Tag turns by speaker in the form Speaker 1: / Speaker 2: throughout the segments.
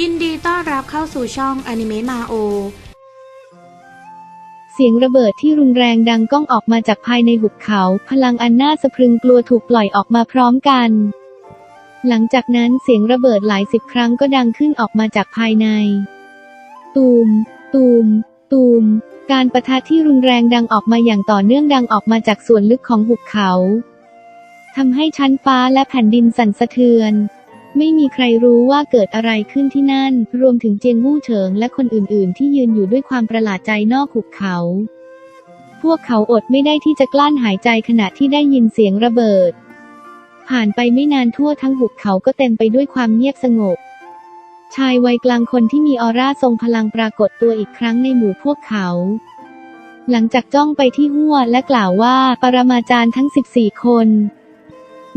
Speaker 1: ยินดีต้อนรับเข้าสู่ช่องอนิเมะมาโอ
Speaker 2: เสียงระเบิดที่รุนแรงดังก้องออกมาจากภายในหุบเขา พลังอันน่าสะพรึงกลัวถูกปล่อยออกมาพร้อมกัน หลังจากนั้นเสียงระเบิดหลายสิบครั้งก็ดังขึ้นออกมาจากภายใน ตูม ตูม ตูม การประทะที่รุนแรงดังออกมาอย่างต่อเนื่องดังออกมาจากส่วนลึกของหุบเขาทำให้ชั้นฟ้าและแผ่นดินสั่นสะเทือน ไม่มีใครรู้ว่าเกิดอะไรขึ้นที่นั่น รวมถึงเจียงวู่เฉิงและคนอื่นๆ ที่ยืนอยู่ด้วยความประหลาดใจนอกหุบเขา พวกเขาอดไม่ได้ที่จะกลั้นหายใจขณะที่ได้ยินเสียงระเบิด ผ่านไปไม่นานทั่วทั้งหุบเขาก็เต็มไปด้วยความเงียบสงบ ชายวัยกลางคนที่มีออร่าทรงพลังปรากฏตัวอีกครั้งในหมู่พวกเขา หลังจากจ้องไปที่หัวและกล่าวว่าปรมาจารย์ทั้ง 14 คน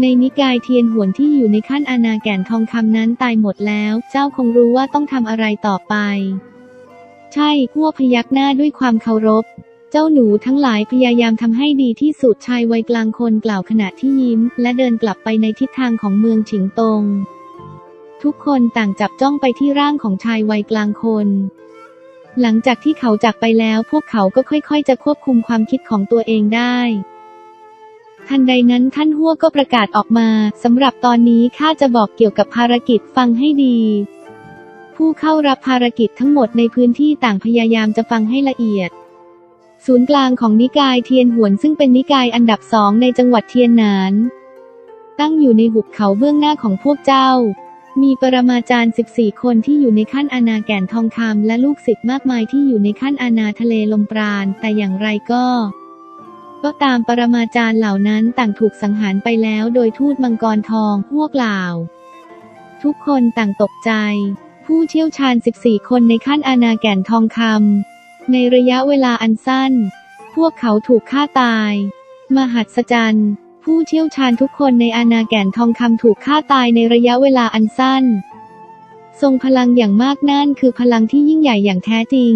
Speaker 2: ในนิกายเทียนหวนที่อยู่ในขั้นอาณาแก่นทองคำนั้นตายหมดแล้ว เจ้าคงรู้ว่าต้องทำอะไรต่อไป ใช่หัวพยักหน้าด้วยความเคารพ เจ้าหนูทั้งหลายพยายามทำให้ดีที่สุดชายวัยกลางคนกล่าวขณะที่ยิ้ม และเดินกลับไปในทิศทางของเมืองฉิงตง ทุกคนต่างจับจ้องไปที่ร่างของชายวัยกลางคนหลังจากที่เขาจากไปแล้วพวกเขาก็ค่อยๆ จะควบคุมความคิดของตัวเองได้ ทันใดนั้นท่านหัวก็ประกาศออกมาสำหรับตอนนี้ข้าจะบอกเกี่ยวกับภารกิจฟังให้ดี ผู้เข้ารับภารกิจทั้งหมดในพื้นที่ต่างพยายามจะฟังให้ละเอียด ศูนย์กลางของนิกายเทียนหวนซึ่งเป็นนิกายอันดับสองในจังหวัดเทียนหนาน ตั้งอยู่ในหุบเขาเบื้องหน้าของพวกเจ้า มีปรมาจารย์ 14 คนที่อยู่ในขั้นอาณาแก่นทองคำและลูกศิษย์มากมายที่อยู่ในขั้นอาณาทะเลลมปราณแต่อย่างไรก็ ก็ตามปรมาจารย์เหล่านั้นต่างถูกสังหารไปแล้วโดยทูตมังกรทองพวกเหล่าทุกคนต่างตกใจ ผู้เชี่ยวชาญ 14 คนในขั้นอาณาแก่นทองคำในระยะเวลาอันสั้น พวกเขาถูกฆ่าตาย มหัศจรรย์ผู้เชี่ยวชาญทุกคนในอาณาแก่นทองคำถูกฆ่าตายในระยะเวลาอันสั้น ทรงพลังอย่างมากนั่นคือพลังที่ยิ่งใหญ่อย่างแท้จริง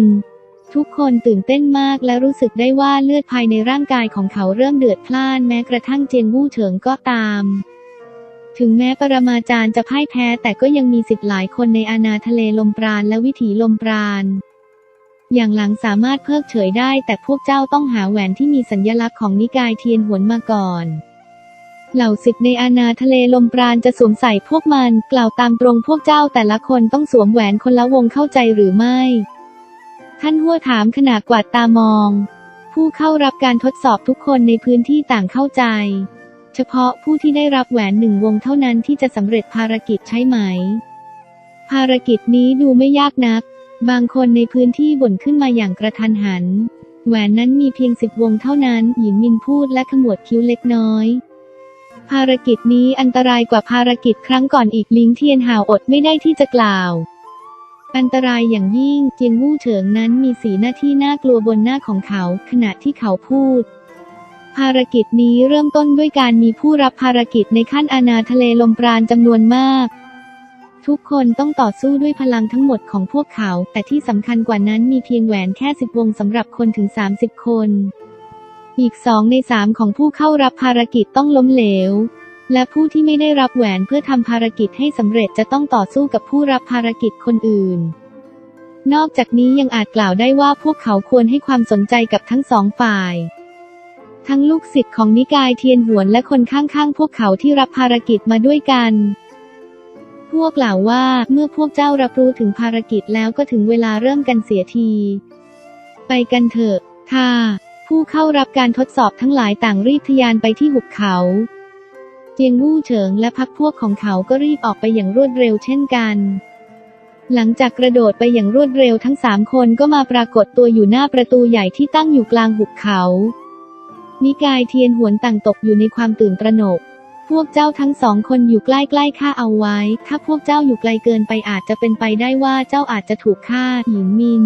Speaker 2: ทุกคนตื่นเต้นมากและรู้สึกได้ว่าเลือดภายในร่างกายของเขาเริ่มเดือดพล่านแม้กระทั่งเจียงวู่เฉิงก็ตาม ถึงแม้ปรมาจารย์จะพ่ายแพ้แต่ก็ยังมีสิทธิ์หลายคนในอาณาทะเลลมปราณและวิถีลมปราณอย่างหลังสามารถเพิกเฉยได้ แต่พวกเจ้าต้องหาแหวนที่มีสัญลักษณ์ของนิกายเทียนหวนมาก่อน เหล่าสิทธิ์ในอาณาทะเลลมปราณจะสวมใส่พวกมัน กล่าวตามตรงพวกเจ้าแต่ละคนต้องสวมแหวนคนละวงเข้าใจหรือไม่ ท่านหัวถามขณะกวาดตามอง ผู้เข้ารับการทดสอบทุกคนในพื้นที่ต่างเข้าใจ เฉพาะผู้ที่ได้รับแหวนหนึ่งวงเท่านั้นที่จะสำเร็จภารกิจใช่ไหม ภารกิจนี้ดูไม่ยากนัก บางคนในพื้นที่บ่นขึ้นมาอย่างกระทันหัน แหวนนั้นมีเพียงสิบวงเท่านั้น หญิงมินพูดและขมวดคิ้วเล็กน้อยภารกิจนี้อันตรายกว่าภารกิจครั้งก่อนอีกลิงเทียนหาวอดไม่ได้ที่จะกล่าว อันตรายอย่างยิ่งเจียงวู่เฉิงนั้นมีสีหน้าที่น่ากลัวบนหน้าของเขา ขณะที่เขาพูด ภารกิจนี้เริ่มต้นด้วยการมีผู้รับภารกิจในขั้นอาณาทะเลลมปราณจำนวนมาก ทุกคนต้องต่อสู้ด้วยพลังทั้งหมดของพวกเขา แต่ที่สำคัญกว่านั้นมีเพียงแหวนแค่สิบวงสำหรับคนถึง 30 คน อีกสองในสามของผู้เข้ารับภารกิจต้องล้มเหลว และผู้ที่ไม่ได้รับแหวนเพื่อทำภารกิจให้สำเร็จจะต้องต่อสู้กับผู้รับภารกิจคนอื่น นอกจากนี้ยังอาจกล่าวได้ว่าพวกเขาควรให้ความสนใจกับทั้งสองฝ่าย ทั้งลูกศิษย์ของนิกายเทียนหวนและคนข้างๆ พวกเขาที่รับภารกิจมาด้วยกัน พวกกล่าวว่าเมื่อพวกเจ้ารับรู้ถึงภารกิจแล้วก็ถึงเวลาเริ่มกันเสียที ไปกันเถอะค่ะผู้เข้ารับการทดสอบทั้งหลายต่างรีบทะยานไปที่หุบเขา เจียงวู่เฉิงและพักพวกของเขาก็รีบออกไปอย่างรวดเร็วเช่นกัน หลังจากกระโดดไปอย่างรวดเร็วทั้งสามคนก็มาปรากฏตัวอยู่หน้าประตูใหญ่ที่ตั้งอยู่กลางหุบเขา นิกายเทียนหวนต่างตกอยู่ในความตื่นตระหนก พวกเจ้าทั้งสองคนอยู่ใกล้ๆข้าเอาไว้ ถ้าพวกเจ้าอยู่ไกลเกินไปอาจจะเป็นไปได้ว่าเจ้าอาจจะถูกฆ่าหญิงมิน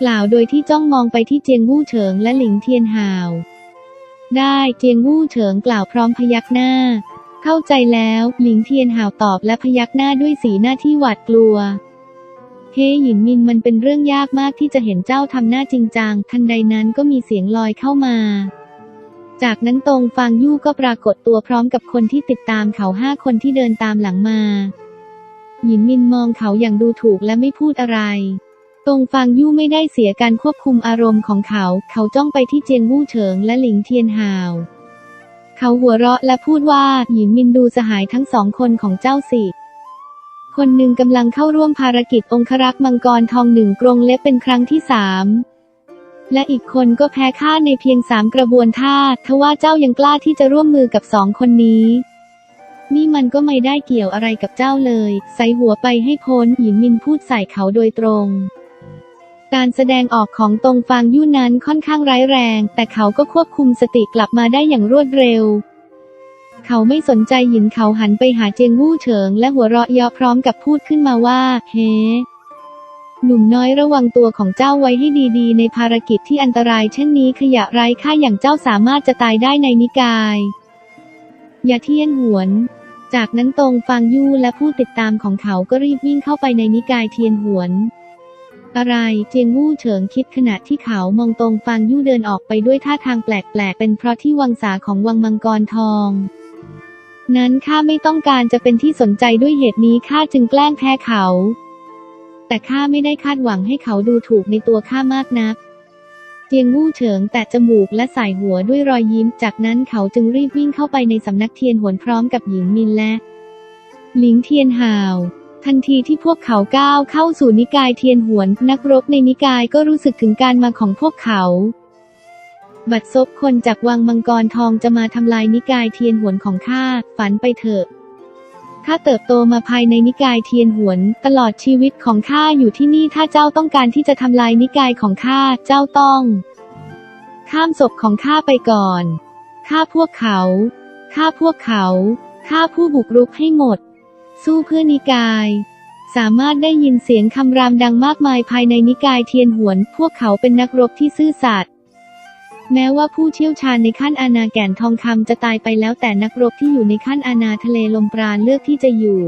Speaker 2: กล่าวโดยที่จ้องมองไปที่เจียงวู่เฉิงและหลิงเทียนหาว ได้เจียงวู่เฉิงกล่าวพร้อมพยักหน้า เข้าใจแล้ว หลิงเทียนหาวตอบและพยักหน้าด้วยสีหน้าที่หวาดกลัว เฮหยินมินมันเป็นเรื่องยากมากที่จะเห็นเจ้าทำหน้าจริงจัง ทันใดนั้นก็มีเสียงลอยเข้ามา จากนั้นตรงฟางยู่ก็ปรากฏตัวพร้อมกับคนที่ติดตามเขาห้าคนที่เดินตามหลังมา หยินมินมองเขาอย่างดูถูกและไม่พูดอะไร ตรงฟางยู่ไม่ได้เสียการควบคุมอารมณ์ของเขา เขาจ้องไปที่เจียงวู่เฉิงและหลิงเทียนหาว เขาหัวเราะและพูดว่าหยินมินดูสหายทั้งสองคนของเจ้าสิ คนหนึ่งกำลังเข้าร่วมภารกิจองครักษ์มังกรทองหนึ่งกรงเล็บเป็นครั้งที่สามและอีกคนก็แพ้ค่าในเพียงสามกระบวนท่าทว่าเจ้ายังกล้าที่จะร่วมมือกับสองคนนี้ นี่มันก็ไม่ได้เกี่ยวอะไรกับเจ้าเลย ใส่หัวไปให้พ้นหยินมินพูดใส่เขาโดยตรง การแสดงออกของตรงฟางยู่นั้นค่อนข้างร้ายแรง แต่เขาก็ควบคุมสติกลับมาได้อย่างรวดเร็ว เขาไม่สนใจหยินเขาหันไปหาเจียงวู่เฉิง และหัวเราะเยาะพร้อมกับพูดขึ้นมาว่า เฮ้หนุ่มน้อยระวังตัวของเจ้าไว้ให้ดีๆ ในภารกิจที่อันตรายเช่นนี้ขยะไร้ค่าอย่างเจ้าสามารถจะตายได้ในนิกาย อย่าเทียนหวน จากนั้นตรงฟางยู่และผู้ติดตามของเขาก็รีบวิ่งเข้าไปในนิกายเทียนหวน อะไรเจียงวู่เฉิงคิดขณะที่เขามองตรงฟางยู่เดินออกไปด้วยท่าทางแปลกๆ เป็นเพราะที่วังสาของวังมังกรทอง นั้นข้าไม่ต้องการจะเป็นที่สนใจด้วยเหตุนี้ข้าจึงแกล้งแพ้เขา แต่ข้าไม่ได้คาดหวังให้เขาดูถูกในตัวข้ามากนักเจียงวู่เฉิงแตะจมูกและใส่หัวด้วยรอยยิ้ม จากนั้นเขาจึงรีบวิ่งเข้าไปในสำนักเทียนหวนพร้อมกับหญิงมินและ หลิงเทียนหาว ทันทีที่พวกเขาก้าวเข้าสู่นิกายเทียนหวน นักรบในนิกายก็รู้สึกถึงการมาของพวกเขา บัดซบคนจากวังมังกรทองจะมาทำลายนิกายเทียนหวนของข้า ฝันไปเถอะข้าเติบโตมาภายในนิกายเทียนหวน ตลอดชีวิตของข้าอยู่ที่นี่ถ้าเจ้าต้องการที่จะทำลายนิกายของข้าเจ้าต้อง ข้ามศพของข้าไปก่อนฆ่าพวกเขาฆ่าพวกเขาฆ่าผู้บุกรุกให้หมด สู้เพื่อนิกาย สามารถได้ยินเสียงคำรามดังมากมายภายในนิกายเทียนหวน พวกเขาเป็นนักรบที่ซื่อสัตย์แม้ว่าผู้เชี่ยวชาญในขั้นอาณาแก่นทองคำจะตายไปแล้วแต่นักรบที่อยู่ในขั้นอาณาทะเลลมปราณเลือกที่จะอยู่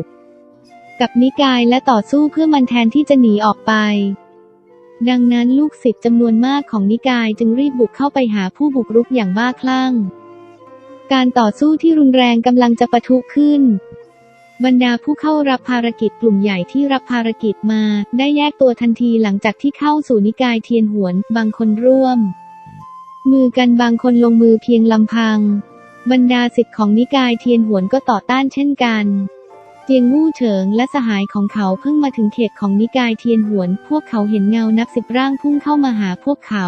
Speaker 2: กับนิกายและต่อสู้เพื่อมันแทนที่จะหนีออกไป ดังนั้นลูกศิษย์จำนวนมากของนิกายจึงรีบบุกเข้าไปหาผู้บุกรุกอย่างบ้าคลั่ง การต่อสู้ที่รุนแรงกำลังจะปะทุขึ้น บรรดาผู้เข้ารับภารกิจกลุ่มใหญ่ที่รับภารกิจมา ได้แยกตัวทันทีหลังจากที่เข้าสู่นิกายเทียนหวน บางคนร่วม มือกันบางคนลงมือเพียงลำพัง บรรดาสิทธิ์ของนิกายเทียนหวนก็ต่อต้านเช่นกันเจียงวู่เฉิงและสหายของเขาเพิ่งมาถึงเขตของนิกายเทียนหวน พวกเขาเห็นเงานับสิบร่างพุ่งเข้ามาหาพวกเขา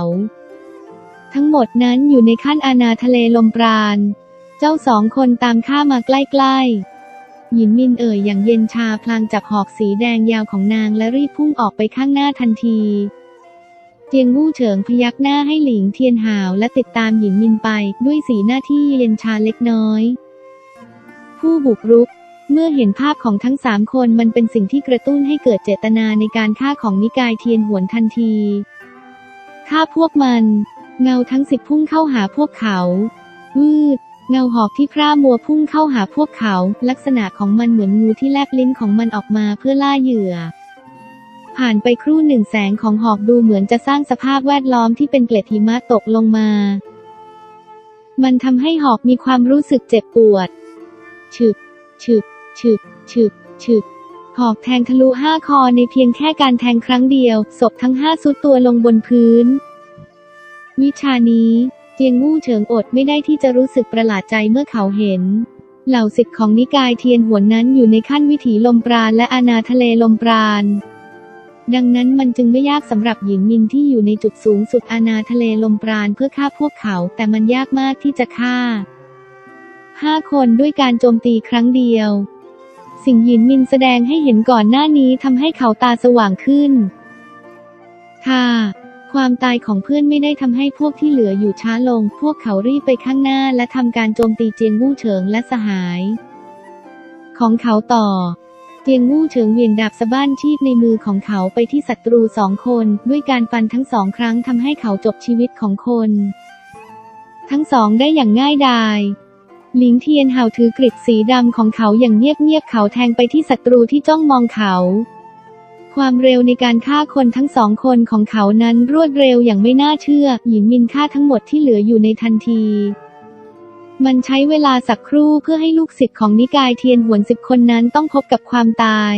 Speaker 2: ทั้งหมดนั้นอยู่ในขั้นอาณาทะเลลมปราณ เจ้าสองคนตามข้ามาใกล้ๆ หยินมินเอ่ยอย่างเย็นชาพลางจับหอกสีแดงยาวของนางและรีบพุ่งออกไปข้างหน้าทันที เจียงวู่เฉิงพยักหน้าให้หลิงเทียนหาวและติดตามหยินมินไปด้วยสีหน้าที่เย็นชาเล็กน้อย ผู้บุกรุก เมื่อเห็นภาพของทั้งสามคนมันเป็นสิ่งที่กระตุ้นให้เกิดเจตนาในการฆ่าของนิกายเทียนหวนทันทีฆ่าพวกมัน เงาทั้งสิบพุ่งเข้าหาพวกเขาวืด เงาหอกที่พร่ามัวพุ่งเข้าหาพวกเขา ลักษณะของมันเหมือนงูที่แลบลิ้นของมันออกมาเพื่อล่าเหยื่อ ผ่านไปครู่หนึ่งแสงของหอกดูเหมือนจะสร้างสภาพแวดล้อมที่เป็นเกล็ดหิมะตกลงมา มันทำให้หอกมีความรู้สึกเจ็บปวดฉึบฉึบฉึบฉึบฉึบหอกแทงทะลุห้าคอในเพียงแค่การแทงครั้งเดียว ศพทั้งห้าสุดตัวลงบนพื้น วิชานี้ เจียงวู่เฉิงอดไม่ได้ที่จะรู้สึกประหลาดใจเมื่อเขาเห็น เหล่าสิทธิ์ของนิกายเทียนหวนนั้นอยู่ในขั้นวิถีลมปราณและอาณาทะเลลมปราณดังนั้นมันจึงไม่ยากสำหรับหญิงมินที่อยู่ในจุดสูงสุดอาณาทะเลลมปราณเพื่อฆ่าพวกเขา แต่มันยากมากที่จะฆ่าห้าคนด้วยการโจมตีครั้งเดียว สิ่งหยินมินแสดงให้เห็นก่อนหน้านี้ทำให้เขาตาสว่างขึ้นค่ะ ความตายของเพื่อนไม่ได้ทำให้พวกที่เหลืออยู่ช้าลง พวกเขารีบไปข้างหน้าและทำการโจมตีเจียงวู่เฉิงและสหาย ของเขาต่อ เจียงวู่เฉิงเหวี่ยงดาบสะบ้านชีพในมือของเขาไปที่ศัตรูสองคน ด้วยการฟันทั้งสองครั้งทำให้เขาจบชีวิตของคน ทั้งสองได้อย่างง่ายดายหลิงเทียนเห่าถือกริดสีดำของเขาอย่างเงียบๆเขาแทงไปที่ศัตรูที่จ้องมองเขา ความเร็วในการฆ่าคนทั้งสองคนของเขานั้นรวดเร็วอย่างไม่น่าเชื่อ หญินมินฆ่าทั้งหมดที่เหลืออยู่ในทันที มันใช้เวลาสักครู่เพื่อให้ลูกศิษย์ของนิกายเทียนหวนสิบคนนั้นต้องพบกับความตาย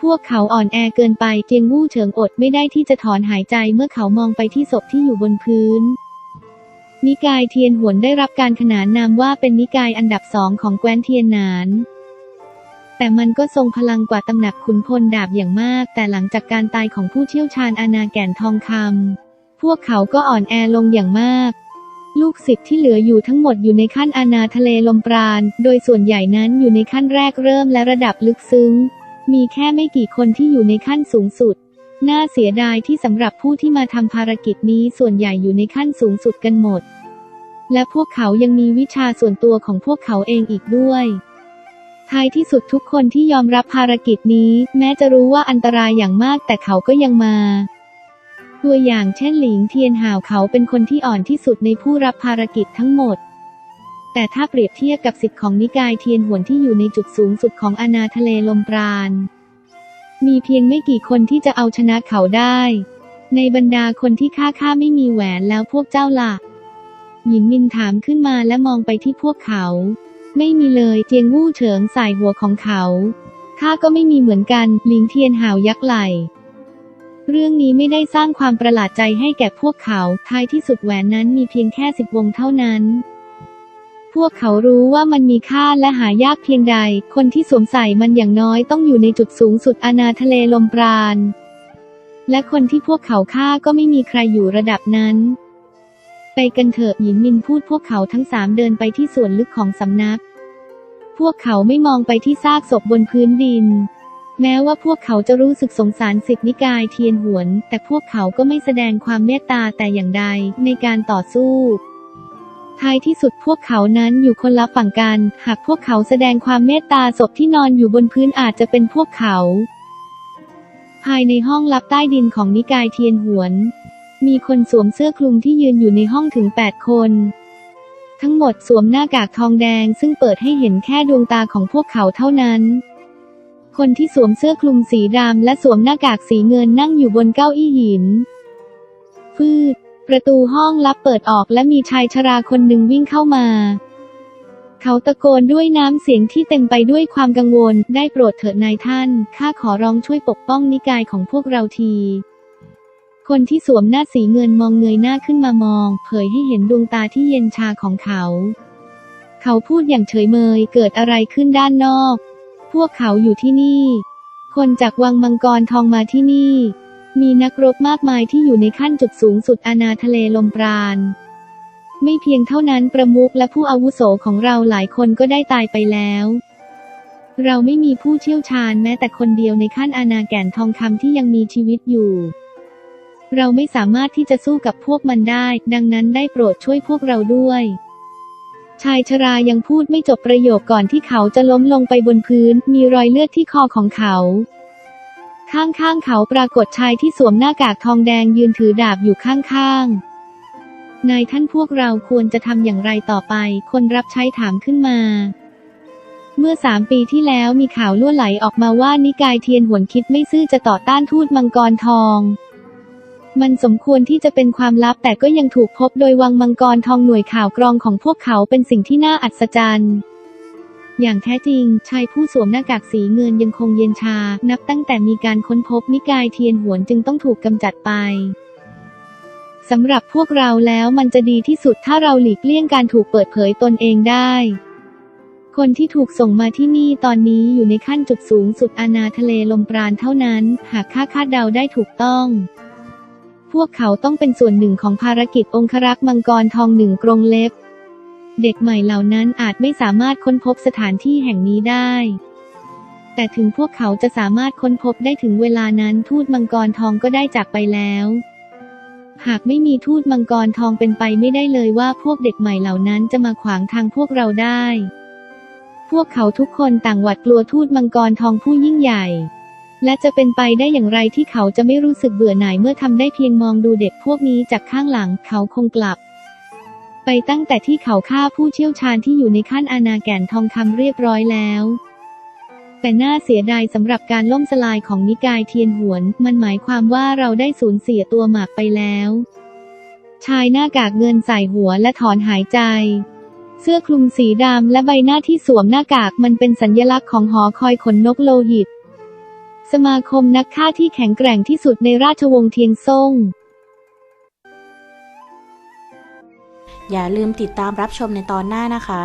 Speaker 2: พวกเขาอ่อนแอเกินไปเจียงวู่เฉิงอดไม่ได้ที่จะถอนหายใจเมื่อเขามองไปที่ศพที่อยู่บนพื้น นิกายเทียนหวนได้รับการขนานนามว่าเป็นนิกายอันดับสองของแคว้นเทียนหนาน แต่มันก็ทรงพลังกว่าตำหนักขุนพลดาบอย่างมาก แต่หลังจากการตายของผู้เชี่ยวชาญอาณาแก่นทองคำพวกเขาก็อ่อนแอลงอย่างมาก ลูกศิษย์ที่เหลืออยู่ทั้งหมดอยู่ในขั้นอาณาทะเลลมปราณ โดยส่วนใหญ่นั้นอยู่ในขั้นแรกเริ่มและระดับลึกซึ้ง มีแค่ไม่กี่คนที่อยู่ในขั้นสูงสุด น่าเสียดายที่สำหรับผู้ที่มาทำภารกิจนี้ส่วนใหญ่อยู่ในขั้นสูงสุดกันหมด และพวกเขายังมีวิชาส่วนตัวของพวกเขาเองอีกด้วย ท้ายที่สุดทุกคนที่ยอมรับภารกิจนี้ แม้จะรู้ว่าอันตรายอย่างมากแต่เขาก็ยังมา ตัวอย่างเช่นหลิงเทียนหาวเขาเป็นคนที่อ่อนที่สุดในผู้รับภารกิจทั้งหมด แต่ถ้าเปรียบเทียบกับสิทธิ์ของนิกายเทียนหวนที่อยู่ในจุดสูงสุดของอาณาทะเลลมปราณ มีเพียงไม่กี่คนที่จะเอาชนะเขาได้ ในบรรดาคนที่ข้าข้าไม่มีแหวนแล้วพวกเจ้าล่ะหยินมินถามขึ้นมาและมองไปที่พวกเขา ไม่มีเลยเจียงวู่เฉิงสายหัวของเขา ข้าก็ไม่มีเหมือนกันหลิงเทียนหาวยักไหล เรื่องนี้ไม่ได้สร้างความประหลาดใจให้แก่พวกเขา ท้ายที่สุดแหวนนั้นมีเพียงแค่สิบวงเท่านั้น พวกเขารู้ว่ามันมีค่าและหายากเพียงใด คนที่สวมใส่มันอย่างน้อยต้องอยู่ในจุดสูงสุดอาณาทะเลลมปราณ และคนที่พวกเขาฆ่าก็ไม่มีใครอยู่ระดับนั้น ไปกันเถอะหยินมินพูดพวกเขาทั้งสามเดินไปที่ส่วนลึกของสำนัก พวกเขาไม่มองไปที่ซากศพบนพื้นดิน แม้ว่าพวกเขาจะรู้สึกสงสารสิทธินิกายเทียนหวน แต่พวกเขาก็ไม่แสดงความเมตตาแต่อย่างใดในการต่อสู้ท้ายที่สุดพวกเขานั้นอยู่คนละฝั่งกัน หากพวกเขาแสดงความเมตตาศพที่นอนอยู่บนพื้นอาจจะเป็นพวกเขา ภายในห้องลับใต้ดินของนิกายเทียนหวน มีคนสวมเสื้อคลุมที่ยืนอยู่ในห้องถึง 8 คน ทั้งหมดสวมหน้ากากทองแดงซึ่งเปิดให้เห็นแค่ดวงตาของพวกเขาเท่านั้น คนที่สวมเสื้อคลุมสีดำและสวมหน้ากากสีเงินนั่งอยู่บนเก้าอี้หิน ฟืด ประตูห้องลับเปิดออกและมีชายชราคนหนึ่งวิ่งเข้ามา เขาตะโกนด้วยน้ำเสียงที่เต็มไปด้วยความกังวล ได้โปรดเถิดนายท่าน ข้าขอร้องช่วยปกป้องนิกายของพวกเราที คนที่สวมหน้าสีเงินมองเงยหน้าขึ้นมามอง เผยให้เห็นดวงตาที่เย็นชาของเขา เขาพูดอย่างเฉยเมยเกิดอะไรขึ้นด้านนอก พวกเขาอยู่ที่นี่ คนจากวังมังกรทองมาที่นี่ มีนักรบมากมายที่อยู่ในขั้นจุดสูงสุดอาณาทะเลลมปราณ ไม่เพียงเท่านั้นประมุขและผู้อาวุโสของเราหลายคนก็ได้ตายไปแล้วเราไม่มีผู้เชี่ยวชาญแม้แต่คนเดียวในขั้นอาณาแก่นทองคำที่ยังมีชีวิตอยู่ เราไม่สามารถที่จะสู้กับพวกมันได้ ดังนั้นได้โปรดช่วยพวกเราด้วย ชายชรายังพูดไม่จบประโยคก่อนที่เขาจะล้มลงไปบนพื้น มีรอยเลือดที่คอของเขา ข้างๆเขาปรากฏชายที่สวมหน้ากากทองแดงยืนถือดาบอยู่ข้างๆ นายท่านพวกเราควรจะทำอย่างไรต่อไป คนรับใช้ถามขึ้นมาเมื่อสามปีที่แล้วมีข่าวล่วไหลออกมาว่านิกายเทียนหวนคิดไม่ซื่อจะต่อต้านทูตมังกรทอง มันสมควรที่จะเป็นความลับแต่ก็ยังถูกพบโดยวังมังกรทองหน่วยข่าวกรองของพวกเขาเป็นสิ่งที่น่าอัศจรรย์ อย่างแท้จริง ชายผู้สวมหน้ากากสีเงินยังคงเย็นชา นับตั้งแต่มีการค้นพบนิกายเทียนหวนจึงต้องถูกกำจัดไปสำหรับพวกเราแล้วมันจะดีที่สุดถ้าเราหลีกเลี่ยงการถูกเปิดเผยตนเองได้ คนที่ถูกส่งมาที่นี่ตอนนี้อยู่ในขั้นจุดสูงสุดอาณาทะเลลมปราณเท่านั้น หากค่าคาดเดาได้ถูกต้อง พวกเขาต้องเป็นส่วนหนึ่งของภารกิจองครักษ์มังกรทองหนึ่งกรงเล็บ เด็กใหม่เหล่านั้นอาจไม่สามารถค้นพบสถานที่แห่งนี้ได้ แต่ถึงพวกเขาจะสามารถค้นพบได้ถึงเวลานั้นทูตมังกรทองก็ได้จากไปแล้ว หากไม่มีทูตมังกรทองเป็นไปไม่ได้เลยว่าพวกเด็กใหม่เหล่านั้นจะมาขวางทางพวกเราได้ พวกเขาทุกคนต่างหวาดกลัวทูตมังกรทองผู้ยิ่งใหญ่ และจะเป็นไปได้อย่างไรที่เขาจะไม่รู้สึกเบื่อหน่ายเมื่อทำได้เพียงมองดูเด็กพวกนี้จากข้างหลังเขาคงกลับ ไปตั้งแต่ที่เขาฆ่าผู้เชี่ยวชาญที่อยู่ในขั้นอาณาแก่นทองคำเรียบร้อยแล้วแต่น่าเสียดายสำหรับการล่มสลายของนิกายเทียนหวน มันหมายความว่าเราได้สูญเสียตัวหมากไปแล้ว ชายหน้ากากเงินใส่หัวและถอนหายใจ เสื้อคลุมสีดำและใบหน้าที่สวมหน้ากากมันเป็นสัญลักษณ์ของหอคอยขนนกโลหิต สมาคมนักฆ่าที่แข็งแกร่งที่สุดในราชวงศ์เทียนซ่ง
Speaker 1: อย่าลืมติดตามรับชมในตอนหน้านะคะ